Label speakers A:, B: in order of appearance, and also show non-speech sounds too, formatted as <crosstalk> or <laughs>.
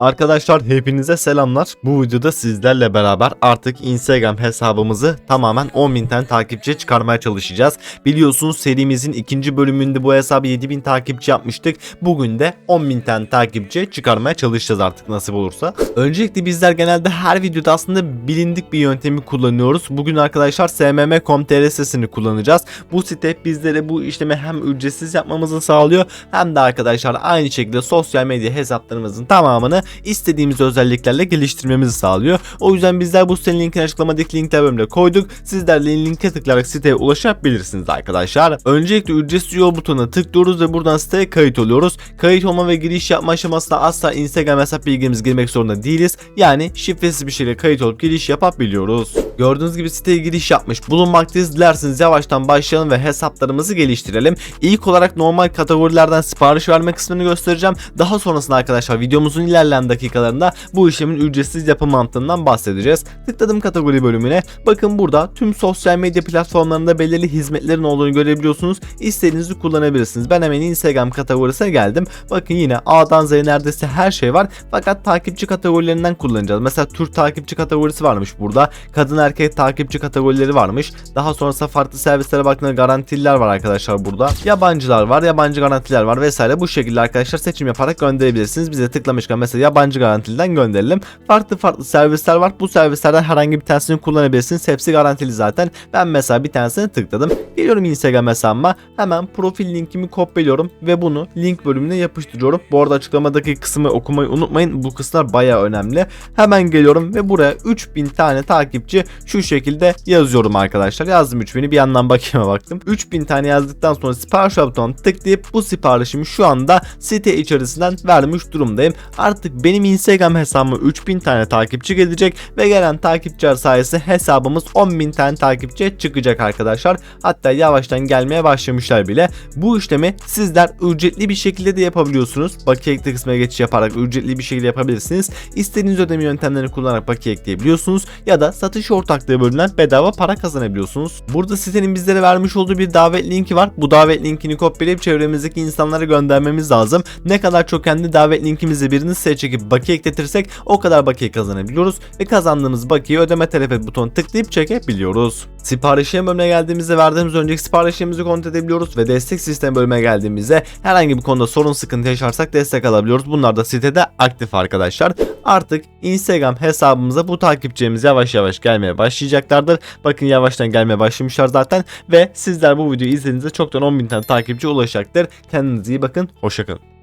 A: Arkadaşlar hepinize selamlar. Bu videoda sizlerle beraber artık Instagram hesabımızı tamamen 10.000 tane takipçiye çıkarmaya çalışacağız. Biliyorsunuz serimizin ikinci bölümünde bu hesabı 7.000 takipçi yapmıştık. Bugün de 10.000 tane takipçiye çıkarmaya çalışacağız artık nasip olursa. Öncelikle bizler genelde her videoda aslında bilindik bir yöntemi kullanıyoruz. Bugün arkadaşlar smm.com.tr sitesini kullanacağız. Bu site bizlere bu işlemi hem ücretsiz yapmamızı sağlıyor hem de arkadaşlar aynı şekilde sosyal medya hesaplarımızın tamamını istediğimiz özelliklerle geliştirmemizi sağlıyor. O yüzden bizler bu sitenin linkini açıklamadaki linkler bölümüne koyduk. Sizler de linke tıklayarak siteye ulaşabilirsiniz arkadaşlar. Öncelikle ücretsiz yol butonuna tıklıyoruz ve buradan siteye kayıt oluyoruz. Kayıt olma ve giriş yapma aşamasında asla Instagram hesap bilgimiz girmek zorunda değiliz. Yani şifresiz bir şekilde kayıt olup giriş yapabiliyoruz. Gördüğünüz gibi siteye giriş yapmış bulunmaktayız. Dilerseniz yavaştan başlayalım ve hesaplarımızı geliştirelim. İlk olarak normal kategorilerden sipariş verme kısmını göstereceğim. Daha sonrasında arkadaşlar videomuzun ilerleyen dakikalarında bu işlemin ücretsiz yapım mantığından bahsedeceğiz. Tıkladım kategori bölümüne. Bakın burada tüm sosyal medya platformlarında belirli hizmetlerin olduğunu görebiliyorsunuz. İstediğinizi kullanabilirsiniz. Ben hemen Instagram kategorisine geldim. Bakın yine A'dan Z'ye neredeyse her şey var. Fakat takipçi kategorilerinden kullanacağız. Mesela Türk takipçi kategorisi varmış burada. Kadın erkek takipçi kategorileri varmış. Daha sonrasında farklı servislere baktığında garantililer var arkadaşlar burada. Yabancılar var, yabancı garantiler var vesaire. Bu şekilde arkadaşlar seçim yaparak gönderebilirsiniz. Bize tıklamışken mesela yabancı garantiliden gönderelim. Farklı farklı servisler var. Bu servislerden herhangi bir tanesini kullanabilirsiniz. Hepsi garantili zaten. Ben mesela bir tanesini tıkladım. Geliyorum Instagram hesabıma. Hemen profil linkimi kopyalıyorum ve bunu link bölümüne yapıştırıyorum. Bu arada açıklamadaki kısmı okumayı unutmayın. Bu kısımlar baya önemli. Hemen geliyorum ve buraya 3000 tane takipçi şu şekilde yazıyorum arkadaşlar. Yazdım 3000'i bir yandan bakayım <laughs> baktım. 3000 tane yazdıktan sonra sipariş butonuna tıklayıp bu siparişimi şu anda site içerisinden vermiş durumdayım. Artık benim Instagram hesabıma 3000 tane takipçi gelecek ve gelen takipçiler sayesinde hesabımız 10.000 tane takipçiye çıkacak arkadaşlar. Hatta yavaştan gelmeye başlamışlar bile. Bu işlemi sizler ücretli bir şekilde de yapabiliyorsunuz. Bakiye ekle kısmına geçiş yaparak ücretli bir şekilde yapabilirsiniz. İstediğiniz ödeme yöntemlerini kullanarak bakiye ekleyebiliyorsunuz ya da satış ortaklığı bölümünden bedava para kazanabiliyorsunuz. Burada sitenin bizlere vermiş olduğu bir davet linki var. Bu davet linkini kopyalayıp çevremizdeki insanlara göndermemiz lazım. Ne kadar çok kendi davet linkimizi birini siteye çekip bakiye ekletirsek o kadar bakiye kazanabiliyoruz ve kazandığımız bakiyeyi ödeme talep butonu tıklayıp çekebiliyoruz. Siparişlerin bölümüne geldiğimizde verdiğimiz önceki siparişlerimizi kontrol edebiliyoruz ve destek sistem bölümüne geldiğimizde herhangi bir konuda sorun sıkıntı yaşarsak destek alabiliyoruz. Bunlar da sitede aktif arkadaşlar. Artık Instagram hesabımıza bu takipçilerimiz yavaş yavaş gelmeye başlayacaklardır. Bakın yavaştan gelmeye başlamışlar zaten ve sizler bu videoyu izlediğinizde çoktan 10.000 tane takipçi ulaşacaktır. Kendinize iyi bakın. Hoşçakalın.